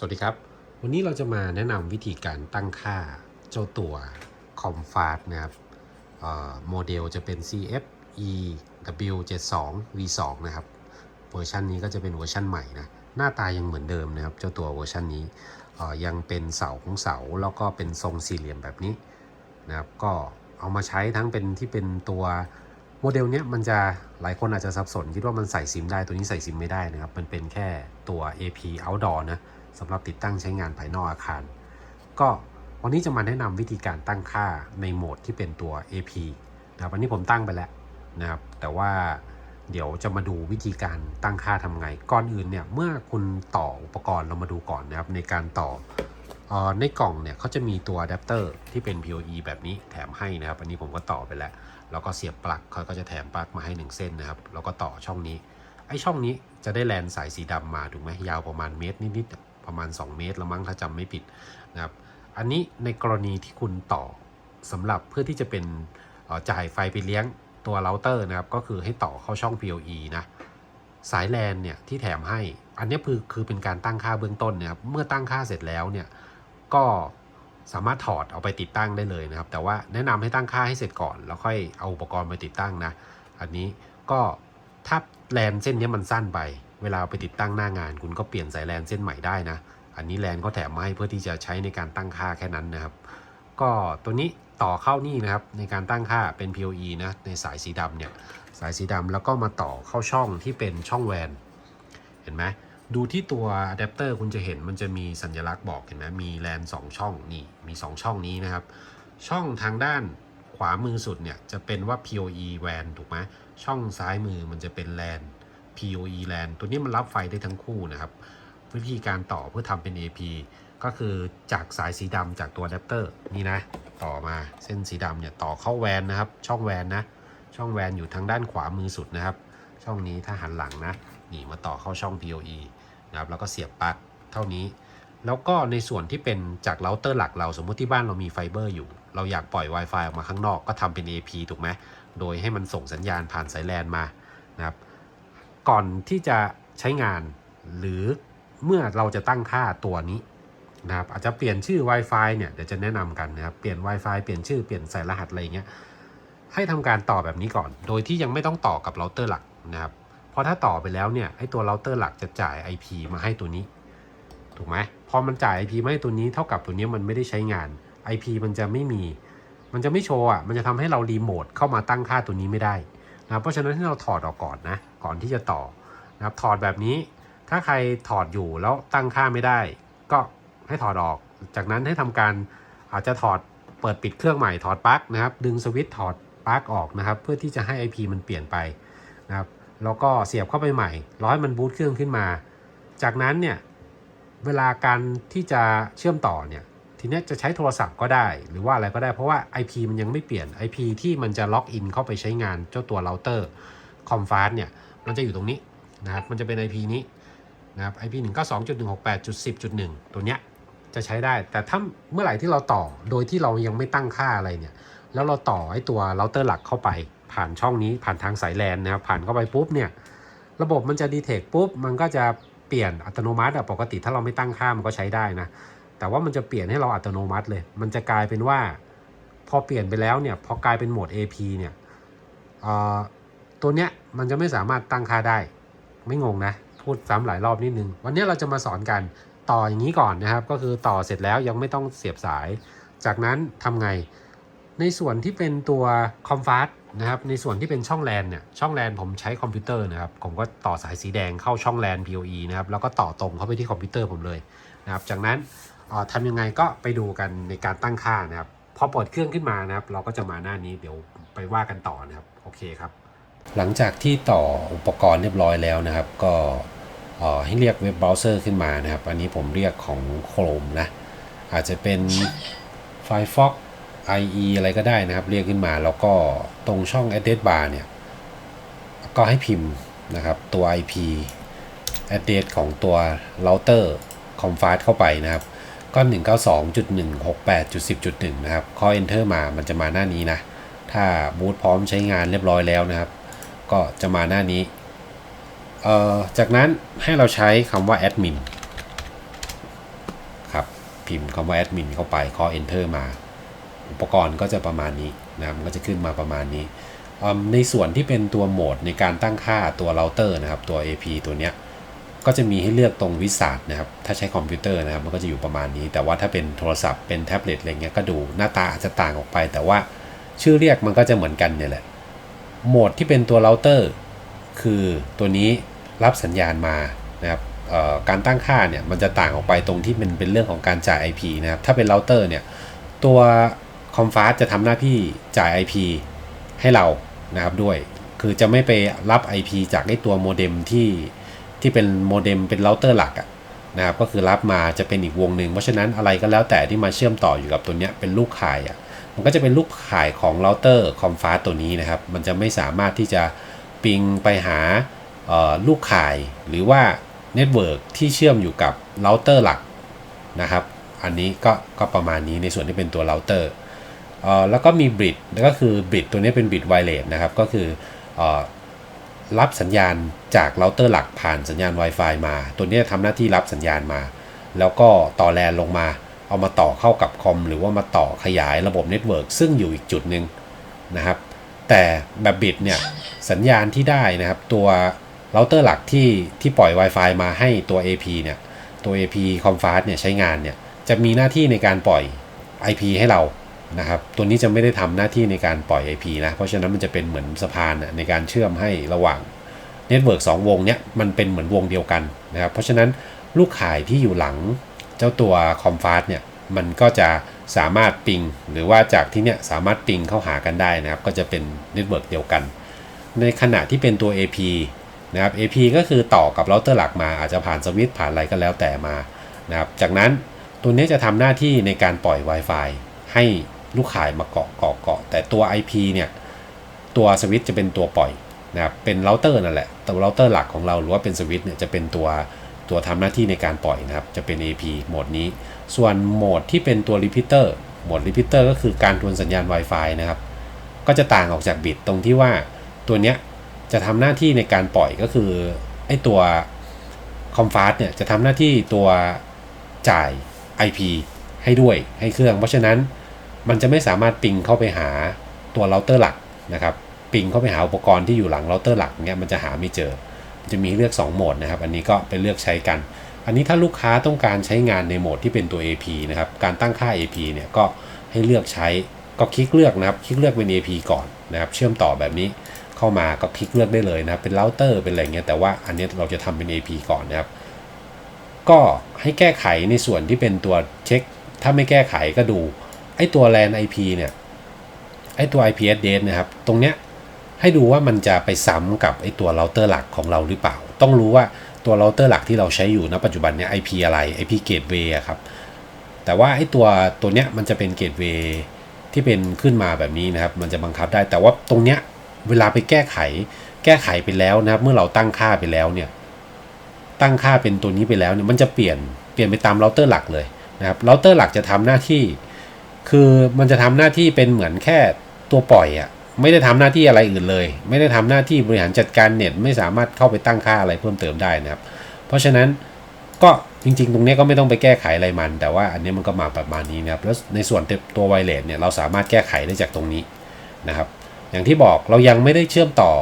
สวัสดีครับ วันนี้เราจะมาแนะนำวิธีการตั้งค่าเจ้าตัว c o m f a s t นะครับโมเดลจะเป็น CFE W72 V2 นะครับ เวอร์ชันนี้ก็จะเป็นเวอร์ชันใหม่นะ หน้าตายังเหมือนเดิมนะครับ เจ้าตัวเวอร์ชันนี้ยังเป็นเสาของเสา แล้วก็เป็นทรงสี่เหลี่ยมแบบนี้นะครับ ก็เอามาใช้ทั้งเป็นที่เป็นตัวโมเดลเนี้ยมันจะหลายคนอาจจะสับสนคิดว่ามันใส่ซิมได้ตัวนี้ใส่ซิมไม่ได้นะครับ มันเป็นแค่ตัว AP outdoor นะ สำหรับติดตั้งใช้งานภายนอกอาคาร ก็วันนี้จะมาแนะนำวิธีการตั้งค่าในโหมดที่เป็นตัว AP นะครับอันนี้ผมตั้งไปแล้วนะครับ แต่ว่าเดี๋ยวจะมาดูวิธีการตั้งค่าทำไง ก่อนอื่นเนี่ยเมื่อคุณต่ออุปกรณ์เรามาดูก่อนนะครับในการต่อออในกล่องเนี่ยเขาจะมีตัวอะแดปเตอร์ที่เป็น PoE แบบนี้แถมให้นะครับ อันนี้ผมก็ต่อไปแล้ว แล้วก็เสียบปลั๊กเขาก็จะแถมปลั๊กมาให้ 1 เส้นนะครับ แล้วก็ต่อช่องนี้ ไอช่องนี้จะได้แลนสายสีดำมาถูกไหมยาวประมาณเมตรนิดๆ ประมาณ 2 เมตรละมั้งถ้าจำไม่ผิดนะครับอันนี้ในกรณีที่คุณต่อสำหรับเพื่อที่จะเป็นจ่ายไฟไปเลี้ยงตัวเราเตอร์นะครับก็คือให้ต่อเข้าช่อง PoE นะสายแลนเนี่ยที่แถมให้ อันนี้คือคือเป็นการตั้งค่าเบื้องต้นนะครับเมื่อตั้งค่าเสร็จแล้วเนี่ยก็สามารถถอดเอาไปติดตั้งได้เลยนะครับ แต่ว่าแนะนำให้ตั้งค่าให้เสร็จก่อน แล้วค่อยเอาอุปกรณ์ไปติดตั้งนะ อันนี้ก็ถ้าแลนเส้นนี้มันสั้นไป เวลาไปติดตั้งหน้างาน คุณก็เปลี่ยนสายแลนเส้นใหม่ได้นะ อันนี้แลนเขาแถมมาให้เพื่อที่จะใช้ในการตั้งค่าแค่นั้นนะครับ ก็ตัวนี้ต่อเข้านี่นะครับในการตั้งค่าเป็น PoE นะในสายสีดำเนี่ยสายสีดำแล้วก็มาต่อเข้าช่องที่เป็นช่องแวนเห็นไหมดูที่ตัวอะแดปเตอร์คุณจะเห็นมันจะมีสัญลักษณ์บอกเห็นไหมมีแลน2ช่องนี่มี 2 ช่องนี้นะครับ ช่องทางด้านขวามือสุดเนี่ยจะเป็นว่า PoE WAN ถูกไหมช่องซ้ายมือมันจะเป็น LAN PoE LAN ตัวนี้มันรับไฟได้ทั้งคู่นะครับ วิธีการต่อเพื่อทำเป็น AP ก็คือจากสายสีดำจากตัวอะแดปเตอร์นี่นะ ต่อมาเส้นสีดำเนี่ยต่อเข้าแวนนะครับ ช่องแวนนะ ช่องแวนอยู่ทางด้านขวามือสุดนะครับ ช่องนี้ถ้าหันหลังนะนี่มาต่อเข้าช่อง PoE นะครับแล้วก็เสียบปลั๊กเท่านี้ แล้วก็ในส่วนที่เป็นจากเราเตอร์หลักเราสมมุติที่บ้านเรามีไฟเบอร์อยู่ เราอยากปล่อย Wi-Fi ออกมาข้างนอกก็ทำเป็น AP ถูกไหมโดยให้มันส่งสัญญาณผ่านสายแลนมานะครับ ก่อนที่จะใช้งาน หรือเมื่อเราจะตั้งค่าตัวนี้นะครับอาจจะเปลี่ยนชื่อ Wi-Fi เนี่ยเดี๋ยวจะแนะนำกันนะครับเปลี่ยน Wi-Fi เปลี่ยนชื่อเปลี่ยนใส่รหัสอะไรเงี้ยให้ทำการต่อแบบนี้ก่อน โดยที่ยังไม่ต้องต่อกับเราเตอร์หลักนะครับเพราะถ้าต่อไปแล้วเนี่ยไอตัวเราเตอร์หลักจะจ่าย IP มาให้ตัวนี้ ถูกไหมพอมันจ่าย IP มาให้ตัวนี้เท่ากับตัวนี้มันไม่ได้ใช้งาน IP มันจะไม่มี มันจะไม่โชว์อะมันจะทำให้เรารีโมทเข้ามาตั้งค่าตัวนี้ไม่ได้ นะเพราะฉะนั้นที่เราถอดออกก่อนนะก่อนที่จะต่อนะครับถอดแบบนี้ ถ้าใครถอดอยู่แล้วตั้งค่าไม่ได้ ก็ให้ถอดออก จากนั้นให้ทำการอาจจะถอดเปิดปิดเครื่องใหม่ถอดปลั๊กนะครับ ดึงสวิตช์ถอดปลั๊กออกนะครับ เพื่อที่จะให้ IP มันเปลี่ยนไปนะครับแล้วก็เสียบเข้าไปใหม่รอให้มันบูตเครื่องขึ้นมา จากนั้นเนี่ยเวลาการที่จะเชื่อมต่อเนี่ย ทีนี้จะใช้โทรศัพท์ก็ได้ หรือว่าอะไรก็ได้เพราะว่า IP มันยังไม่เปลี่ยน IP ที่มันจะล็อกอินเข้าไปใช้งานเจ้าตัวเราเตอร์คอมฟาสเนี่ยมันจะอยู่ตรงนี้นะครับมันจะเป็น IP นี้นะครับ IP 192.168.10.1 ตัวเนี้ยจะใช้ได้ แต่ถ้าเมื่อไหร่ที่เราต่อโดยที่เรายังไม่ตั้งค่าอะไรเนี่ย แล้วเราต่อไอ้ตัวเราเตอร์หลักเข้าไป ผ่านช่องนี้ผ่านทางสายแลนนะครับผ่านเข้าไปปุ๊บเนี่ยระบบมันจะดีเทคปุ๊บมันก็จะเปลี่ยนอัตโนมัติอะปกติถ้าเราไม่ตั้งค่ามันก็ใช้ได้นะ แต่ว่ามันจะเปลี่ยนให้เราอัตโนมัติเลย มันจะกลายเป็นว่า พอเปลี่ยนไปแล้วเนี่ย พอกลายเป็นโหมด AP เนี่ยตัวเนี้ยมันจะไม่สามารถตั้งค่าได้ ไม่งงนะ พูดซ้ำหลายรอบนิดนึง วันนี้เราจะมาสอนกันต่ออย่างนี้ก่อนนะครับ ก็คือต่อเสร็จแล้วยังไม่ต้องเสียบสาย จากนั้นทำไง ในส่วนที่เป็นตัวคอมฟาสนะครับ ในส่วนที่เป็นช่องแลนเนี่ย ช่องแลนผมใช้คอมพิวเตอร์นะครับ ผมก็ต่อสายสีแดงเข้าช่องแลน PoE นะครับ แล้วก็ต่อตรงเข้าไปที่คอมพิวเตอร์ผมเลยนะครับ จากนั้น ทำยังไงก็ไปดูกันในการตั้งค่านะครับพอเปิดเครื่องขึ้นมานะครับ เราก็จะมาหน้านี้เดี๋ยวไปว่ากันต่อนะครับโอเคครับ หลังจากที่ต่ออุปกรณ์เรียบร้อยแล้วนะครับ ก็อ่อให้เรียกเว็บเบราว์เซอร์ขึ้นมานะครับ อันนี้ผมเรียกของ Chrome นะ อาจจะเป็น Firefox IE อะไรก็ได้นะครับ เรียกขึ้นมาแล้วก็ตรงช่อง address bar เนี่ย ก็ให้พิมพ์นะครับตัว IP address ของตัว router config เข้าไปนะครับ ก็192.168.10.1 นะครับ ข้อ enter มา มันจะมาหน้านี้นะ ถ้าบูตพร้อมใช้งานเรียบร้อยแล้วนะครับ ก็จะมาหน้านี้ เอ่อ จากนั้นให้เราใช้คำว่า admin พิมพ์คำว่าแอดมินเข้าไปเคาะ enter มา อุปกรณ์ก็จะประมาณนี้นะมันก็จะขึ้นมาประมาณนี้อืมในส่วนที่เป็นตัวโหมดในการตั้งค่าตัวเราเตอร์นะครับ ตัว AP ตัวเนี้ย ก็จะมีให้เลือกตรงวิสาดนะครับ ถ้าใช้คอมพิวเตอร์นะครับ มันก็จะอยู่ประมาณนี้ แต่ว่าถ้าเป็นโทรศัพท์เป็นแท็บเล็ตอะไรเงี้ยก็ดูหน้าตาอาจจะต่างออกไป แต่ว่าชื่อเรียกมันก็จะเหมือนกันเนี่ยแหละ โหมดที่เป็นตัวเราเตอร์ คือตัวนี้รับสัญญาณมานะครับการตั้งค่าเนี่ยมันจะต่างออกไปตรงที่มันเป็นเรื่องของการจ่าย IP นะครับ ถ้าเป็นเราเตอร์เนี่ยตัวคอมฟาสจะทำหน้าที่จ่าย IP ให้เรานะครับด้วย คือจะไม่ไปรับ IP จากไอ้ตัวโมเด็มที่ ที่เป็นโมเด็มเป็นเราเตอร์หลักอะนะครับก็คือรับมาจะเป็นอีกวงหนึ่ง เพราะฉะนั้นอะไรก็แล้วแต่ที่มาเชื่อมต่ออยู่กับตัวเนี้ยเป็นลูกข่ายอะมันก็จะเป็นลูกข่ายของเราเตอร์คอมฟาตัวนี้นะครับ มันจะไม่สามารถที่จะปิงไปหาลูกข่ายหรือว่าเน็ตเวิร์กที่เชื่อมอยู่กับเราเตอร์หลักนะครับ อันนี้ก็ก็ประมาณนี้ในส่วนที่เป็นตัวเราเตอร์แล้วก็มีบริดก็คือบริดตัวนี้เป็นบริดไวเลสนะครับ ก็คืออ รับสัญญาณจากเราเตอร์หลักผ่านสัญญาณ Wi-Fi มา ตัวนี้ทำหน้าที่รับสัญญาณมา แล้วก็ต่อแลนลงมา เอามาต่อเข้ากับคอมหรือว่ามาต่อขยายระบบเน็ตเวิร์กซึ่งอยู่อีกจุดหนึ่งนะครับ แต่แบบบิดเนี่ยสัญญาณที่ได้นะครับตัวเราเตอร์หลักที่ที่ปล่อย Wi-Fi มาให้ตัว AP เนี่ยตัว AP Comfast เนี่ยใช้งานเนี่ยจะมีหน้าที่ในการปล่อย IP ให้เรา นะครับตัวนี้จะไม่ได้ทำหน้าที่ในการปล่อย IP นะ เพราะฉะนั้นมันจะเป็นเหมือนสะพานนะในการเชื่อมให้ระหว่างเน็ตเวิร์กสองวงเนี่ยมันเป็นเหมือนวงเดียวกันนะครับ เพราะฉะนั้นลูกข่ายที่อยู่หลังเจ้าตัว Comfast เนี่ยมันก็จะสามารถปิง หรือว่าจากที่เนี่ยสามารถปิงเข้าหากันได้นะครับ ก็จะเป็นเน็ตเวิร์กเดียวกัน ในขณะที่เป็นตัว AP นะครับ AP ก็คือต่อกับเราเตอร์หลักมาอาจจะผ่านสวิตช์ผ่านอะไรก็แล้วแต่มานะครับจากนั้นตัวนี้จะทำหน้าที่ในการปล่อย Wi-Fi ให้ ลูกข่ายมาเกาะเกาะเกาะแต่ตัว IP เนี่ยตัวสวิตจะเป็นตัวปล่อยนะครับเป็นเราเตอร์นั่นแหละแต่เราเตอร์หลักของเราหรือว่าเป็นสวิตเนี่ยจะเป็นตัวตัวทำหน้าที่ในการปล่อยนะครับ จะเป็น AP โหมดนี้ ส่วนโหมดที่เป็นตัว repeater โหมด repeater ก็คือการทวนสัญญาณ Wi-Fi นะครับ ก็จะต่างออกจากบิตตรงที่ว่าตัวเนี้ยจะทำหน้าที่ในการปล่อยก็คือไอตัวคอมฟาสเนี่ยจะทำหน้าที่ตัวจ่าย IP ให้ด้วยให้เครื่อง เพราะฉะนั้น มันจะไม่สามารถปิงเข้าไปหาตัวเราเตอร์หลักนะครับ ปิงเข้าไปหาอุปกรณ์ที่อยู่หลังเราเตอร์หลักเงี้ยมันจะหาไม่เจอ จะมีเลือก 2 โหมดนะครับ อันนี้ก็ไปเลือกใช้กัน อันนี้ถ้าลูกค้าต้องการใช้งานในโหมดที่เป็นตัว AP นะครับ การตั้งค่า AP เนี่ยก็ให้เลือกใช้ ก็คลิกเลือกนะครับ คลิกเลือกเป็น AP ก่อนนะครับ เชื่อมต่อแบบนี้เข้ามาก็คลิกเลือกได้เลยนะครับ เป็นเราเตอร์เป็นอะไรเงี้ย แต่ว่าอันนี้เราจะทำเป็น AP ก่อนนะครับ ก็ให้แก้ไขในส่วนที่เป็นตัวเช็ค ถ้าไม่แก้ไขก็ดู ไอ้ตัว LAN IP เนี่ย ไอ้ตัว IP address นะครับ ตรงเนี้ยให้ดูว่ามันจะไปซ้ำกับไอ้ตัวเราเตอร์หลักของเราหรือเปล่า ต้องรู้ว่าตัวเราเตอร์หลักที่เราใช้อยู่ณปัจจุบันเนี่ย IP อะไร IP gateway ครับ แต่ว่าไอ้ตัวตัวเนี้ยมันจะเป็น gateway ที่เป็นขึ้นมาแบบนี้นะครับ มันจะบังคับได้ แต่ว่าตรงเนี้ยเวลาไปแก้ไข แก้ไขไปแล้วนะครับ เมื่อเราตั้งค่าไปแล้วเนี่ย ตั้งค่าเป็นตัวนี้ไปแล้วเนี่ย มันจะเปลี่ยน เปลี่ยนไปตามเราเตอร์หลักเลยนะครับ เราเตอร์หลักจะทำหน้าที่ คือมันจะทำหน้าที่เป็นเหมือนแค่ตัวปล่อยอะไม่ได้ทำหน้าที่อะไรอื่นเลย ไม่ได้ทำหน้าที่บริหารจัดการเน็ต ไม่สามารถเข้าไปตั้งค่าอะไรเพิ่มเติมได้นะครับ เพราะฉะนั้นก็จริง ๆ ตรงนี้ก็ไม่ต้องไปแก้ไขอะไรมัน แต่ว่าอันนี้มันก็มาประมาณนี้นะครับแล้วในส่วนตัวไวเลสเนี่ยเราสามารถแก้ไขได้จากตรงนี้นะครับ อย่างที่บอกเรายังไม่ได้เชื่อมต่อ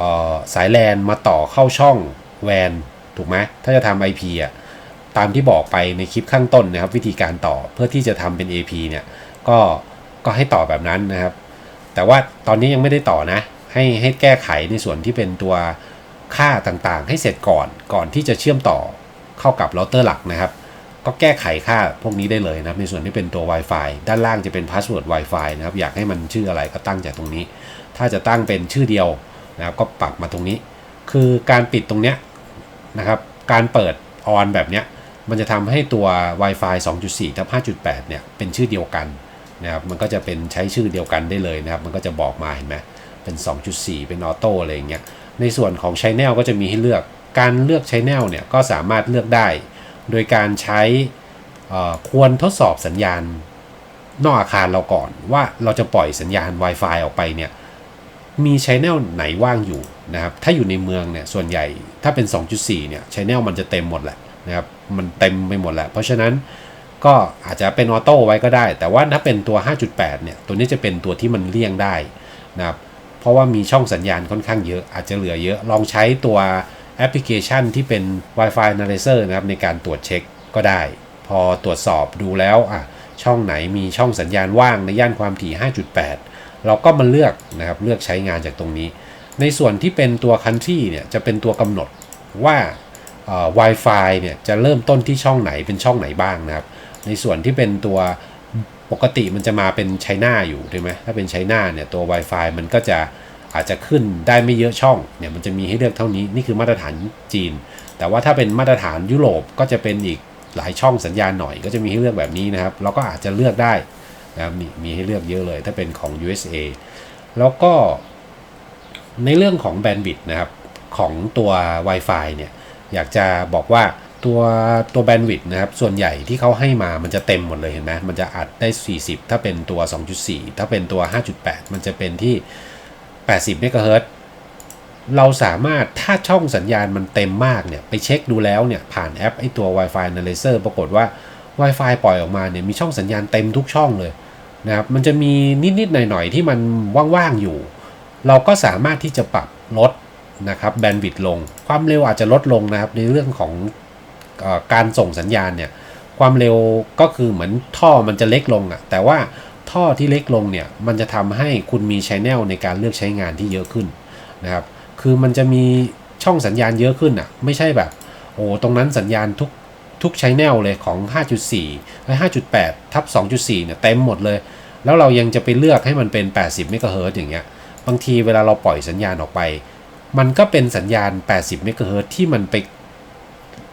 ออสายแลนมาต่อเข้าช่องแวนถูกไหมถ้าจะทำ IP อะ ตามที่บอกไปในคลิปข้างต้นนะครับ วิธีการต่อเพื่อที่จะทำเป็น AP เนี่ยก็ก็ให้ต่อแบบนั้นนะครับ แต่ว่าตอนนี้ยังไม่ได้ต่อนะ ให้ให้แก้ไขในส่วนที่เป็นตัวค่าต่างๆ ให้เสร็จก่อนก่อนที่จะเชื่อมต่อเข้ากับเราเตอร์หลักนะครับ ก็แก้ไขค่าพวกนี้ได้เลยนะในส่วนที่เป็นตัว Wi-Fi ด้านล่างจะเป็นพาสเวิร์ด Wi-Fi นะครับอยากให้มันชื่ออะไรก็ตั้งจากตรงนี้ ถ้าจะตั้งเป็นชื่อเดียวนะครับก็ปรับมาตรงนี้ คือการปิดตรงเนี้ยนะครับ การเปิดออนแบบเนี้ย มันจะทำให้ตัว Wi-Fi 2.4ทับ5.8 เนี่ย เป็นชื่อเดียวกันนะครับ มันก็จะเป็นใช้ชื่อเดียวกันได้เลยนะครับ มันก็จะบอกมาเห็นไหมเป็น 2.4 เป็นออโต้อะไรอย่างเงี้ย ในส่วนของ Channel ก็จะมีให้เลือก การเลือก Channel เนี่ย ก็สามารถเลือกได้ โดยการใช้ควรทดสอบสัญญาณนอกอาคารเราก่อน ว่าเราจะปล่อยสัญญาณ Wi-Fi ออกไปเนี่ย มีช n แนลไหนว่างอยู่นะครับ ถ้าอยู่ในเมืองเนี่ย ส่วนใหญ่ถ้าเป็น 2.4 เนี่ยช n แนลมันจะเต็มหมดแหละ นะครับมันเต็มไปหมดแหละ เพราะฉะนั้นก็อาจจะเป็นออโต้ไว้ก็ได้ แต่ว่าถ้าเป็นตัว 5.8 เนี่ย ตัวนี้จะเป็นตัวที่มันเลี่ยงได้นะครับ เพราะว่ามีช่องสัญญาณค่อนข้างเยอะ อาจจะเหลือเยอะ ลองใช้ตัวแอปพลิเคชันที่เป็น Wi-Fi Analyzer นะครับในการตรวจเช็คก็ได้ พอตรวจสอบดูแล้วอะช่องไหนมีช่องสัญญาณว่างในย่านความถี่ 5.8 เราก็มาเลือกนะครับเลือกใช้งานจากตรงนี้ ในส่วนที่เป็นตัว Country เนี่ยจะเป็นตัวกำหนดว่า Wi-Fi เนี่ยจะเริ่มต้นที่ช่องไหนเป็นช่องไหนบ้างนะครับ ในส่วนที่เป็นตัวปกติมันจะมาเป็นไชน่าอยู่ใช่ไหมถ้าเป็นไชน่าเนี่ยตัว Wi-Fi มันก็จะอาจจะขึ้นได้ไม่เยอะช่องเนี่ยมันจะมีให้เลือกเท่านี้นี่คือมาตรฐานจีน แต่ว่าถ้าเป็นมาตรฐานยุโรปก็จะเป็นอีกหลายช่องสัญญาณหน่อยก็จะมีให้เลือกแบบนี้นะครับ เราก็อาจจะเลือกได้นะครับมีมีให้เลือกเยอะเลย ถ้าเป็นของ USA แล้วก็ในเรื่องของแบนด์วิดต์นะครับของตัว Wi-Fi เนี่ย อยากจะบอกว่าตัวตัวแบนด์วิดต์นะครับ ส่วนใหญ่ที่เขาให้มามันจะเต็มหมดเลยเห็นไหมมันจะอัดได้ 40 ถ้าเป็นตัว 2.4 ถ้าเป็นตัว 5.8 มันจะเป็นที่ 80เมกะเฮิรตซ์เราสามารถถ้าช่องสัญญาณมันเต็มมากเนี่ย ไปเช็คดูแล้วเนี่ย ผ่านแอปไอตัว Wi-Fi Analyzer ปรากฏว่า Wi-Fi ปล่อยออกมาเนี่ย มีช่องสัญญาณเต็มทุกช่องเลยนะครับ มันจะมีนิด ๆ หน่อย ๆ ที่มันว่าง ๆ อยู่ เราก็สามารถที่จะปรับลด นะครับแบนด์วิดต์ลง ความเร็วอาจจะลดลงนะครับในเรื่องของอการส่งสัญญาณเนี่ยความเร็วก็คือเหมือนท่อมันจะเล็กลงอะแต่ว่าท่อที่เล็กลงเนี่ยมันจะทำให้คุณมีชแนลในการเลือกใช้งานที่เยอะขึ้นนะครับคือมันจะมีช่องสัญญาณเยอะขึ้นอะไม่ใช่แบบโอ้ตรงนั้นสัญญาณทุกทุกชแนลเลยของ 5.4และ5.8 ทับ 2.4เนี่ยเต็มหมดเลย แล้วเรายังจะไปเลือกให้มันเป็น 80 เมกะเฮิรตอย่างเงี้ยบางทีเวลาเราปล่อยสัญญาณออกไป มันก็เป็นสัญญาณ 80 เมกะเฮิรตที่มันไป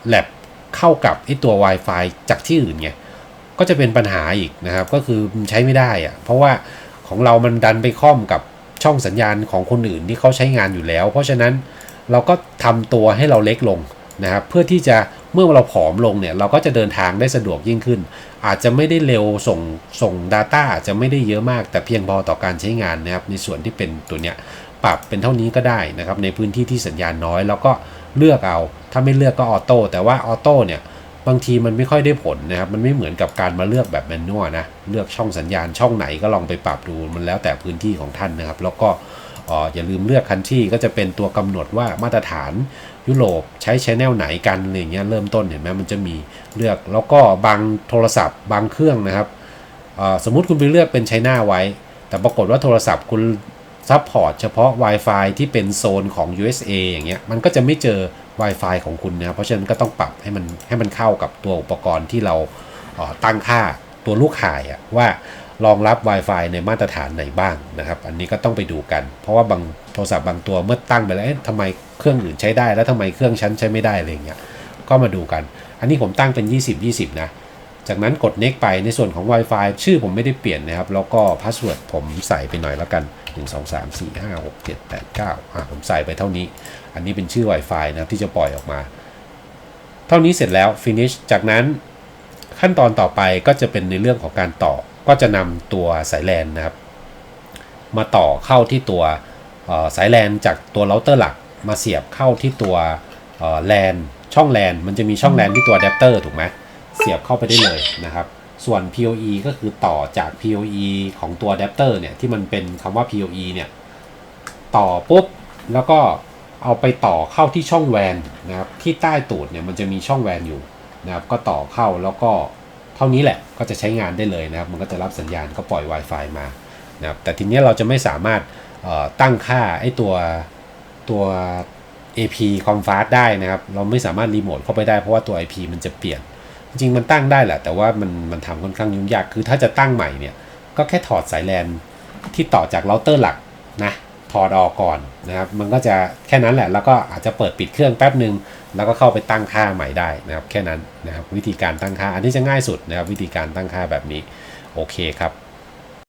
แลบเข้ากับไอตัว Wi-Fi จากที่อื่นไง ก็จะเป็นปัญหาอีกนะครับ ก็คือใช้ไม่ได้อะเพราะว่าของเรามันดันไปค่อมกับช่องสัญญาณของคนอื่นที่เขาใช้งานอยู่แล้ว เพราะฉะนั้นเราก็ทำตัวให้เราเล็กลงนะครับเพื่อที่จะเมื่อเราผอมลงเนี่ยเราก็จะเดินทางได้สะดวกยิ่งขึ้น อาจจะไม่ได้เร็วส่งส่ง Data อาจจะไม่ได้เยอะมาก แต่เพียงพอต่อการใช้งานนะครับในส่วนที่เป็นตัวเนี้ย ปรับเป็นเท่านี้ก็ได้นะครับในพื้นที่ที่สัญญาณน้อย แล้วก็เลือกเอา ถ้าไม่เลือกก็ออโต้แต่ว่าออโต้เนี่ยบางทีมันไม่ค่อยได้ผลนะครับ มันไม่เหมือนกับการมาเลือกแบบแมนนวลนะ เลือกช่องสัญญาณช่องไหนก็ลองไปปรับดู มันแล้วแต่พื้นที่ของท่านนะครับ แล้วก็ออย่าลืมเลือกคันที่ก็จะเป็นตัวกำหนดว่ามาตรฐานยุโรปใช้ชแนลไหนกันอะไรอย่างเงี้ยเริ่มต้นเห็นไหมมันจะมีเลือกแล้วก็บางโทรศัพท์บางเครื่องนะครับสมมุติคุณไปเลือกเป็นไชน่าไว้ แต่ปรากฏว่าโทรศัพท์คุณ ซัพพอร์ตเฉพาะ Wi-Fi ที่เป็นโซนของ USA อย่างเงี้ยมันก็จะไม่เจอ Wi-Fi ของคุณนะครับเพราะฉะนั้นก็ต้องปรับให้มันให้มันเข้ากับตัวอุปกรณ์ที่เราเออตั้งค่าตัวลูกข่ายอะว่ารองรับ Wi-Fi ในมาตรฐานไหนบ้างนะครับ อันนี้ก็ต้องไปดูกัน เพราะว่าบางโทรศัพท์บางตัวเมื่อตั้งไปแล้วเอ๊ะทำไมเครื่องอื่นใช้ได้ แล้วทำไมเครื่องฉันใช้ไม่ได้อะไรเงี้ยก็มาดูกัน อันนี้ผมตั้งเป็น 20 20 นะ จากนั้นกด next ไปในส่วนของ Wi-Fi ชื่อผมไม่ได้เปลี่ยนนะครับ แล้วก็ password ผมใส่ไปหน่อยแล้วกัน 1 2 3 4 5 6 7 8 9อะผมใส่ไปเท่านี้ อันนี้เป็นชื่อ Wi-Fi นะครับที่จะปล่อยออกมา เท่านี้เสร็จแล้ว finish จากนั้นขั้นตอนต่อไปก็จะเป็นในเรื่องของการต่อ ก็จะนำตัวสายแลนนะครับ มาต่อเข้าที่ตัวสายแลนจากตัวเราเตอร์หลักมาเสียบเข้าที่ตัวแลนช่องแลนมันจะมีช่องแลนที่ตัวอะแดปเตอร์ถูกไหม เสียบเข้าไปได้เลยนะครับ ส่วน PoE ก็คือต่อจาก PoE ของตัวอะแดปเตอร์เนี่ยที่มันเป็นคำว่า PoE เนี่ยต่อปุ๊บแล้วก็เอาไปต่อเข้าที่ช่องแวนนะครับที่ใต้ตูดเนี่ยมันจะมีช่องแวนอยู่นะครับก็ต่อเข้าแล้วก็เท่านี้แหละก็จะใช้งานได้เลยนะครับ มันก็จะรับสัญญาณก็ปล่อย Wi-Fi มานะครับแต่ทีนี้เราจะไม่สามารถตั้งค่าไอ้ตัวตัว AP Comfast ได้นะครับ เราไม่สามารถรีโมทเข้าไปได้เพราะว่าตัว IP มันจะเปลี่ยน จริงมันตั้งได้แหละ แต่ว่ามันมันทำค่อนข้างยุ่งยากคือถ้าจะตั้งใหม่เนี่ย ก็แค่ถอดสายแลนที่ต่อจากเราเตอร์หลักนะถอดออกก่อนนะครับมันก็จะแค่นั้นแหละ แล้วก็อาจจะเปิดปิดเครื่องแป๊บหนึ่งแล้วก็เข้าไปตั้งค่าใหม่ได้นะครับ แค่นั้นนะครับวิธีการตั้งค่าอันนี้จะง่ายสุดนะครับวิธีการตั้งค่าแบบนี้โอเคครับ